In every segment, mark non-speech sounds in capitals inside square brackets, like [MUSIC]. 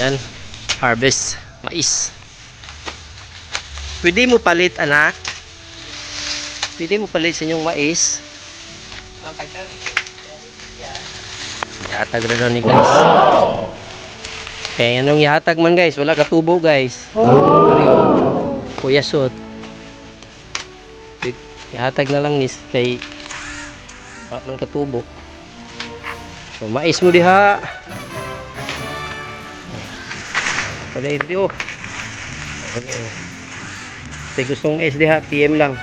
Yan. Harvest. Mais. Pwede mo palit, anak. Pwede mo palit sa inyong mais. Yatag daw ni guys. Kaya anong yatag man guys? Wala katubo guys. Kuya sot. Yatag na lang nis kay wala katubo. So mais mo diha. Pala hindi oh. Okay. oh. Kung gustong mais diha, PM lang.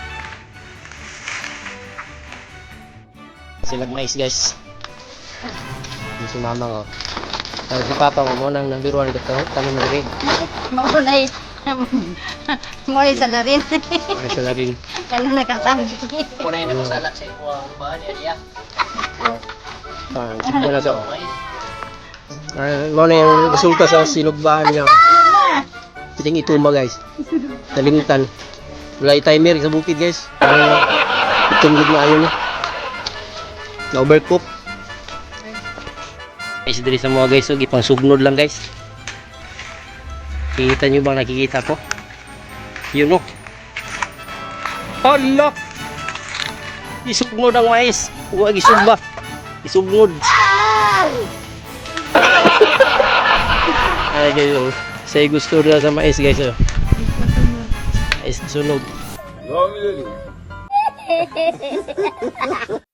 Silag mais guys. Yung si mama ko. Ay, si papa ko mo nang nabiruan ko tanong na rin. Maunay. Maunay sa larin. Ay, sa rin. Kano nakatambi. Kunay na masala sa iyo ang bahan niya. [LAUGHS] Ah, sige na to. Mo na yung resulta sa sinugbahan niya. Piting ituma guys. Talimtan. Wala timer sa bukid guys. Itungod na ayaw niya. Na overcook. Guys, diri sa mga guys, so, ipang sugnod lang guys. Kita nyo bang nakikita ko? Yun o. Hala! Isugnod ang mais. Huwag isugba. Isugnod. Ay guys, oh. Say gusto na sa mais guys. Oh. Mais sunog. [LAUGHS]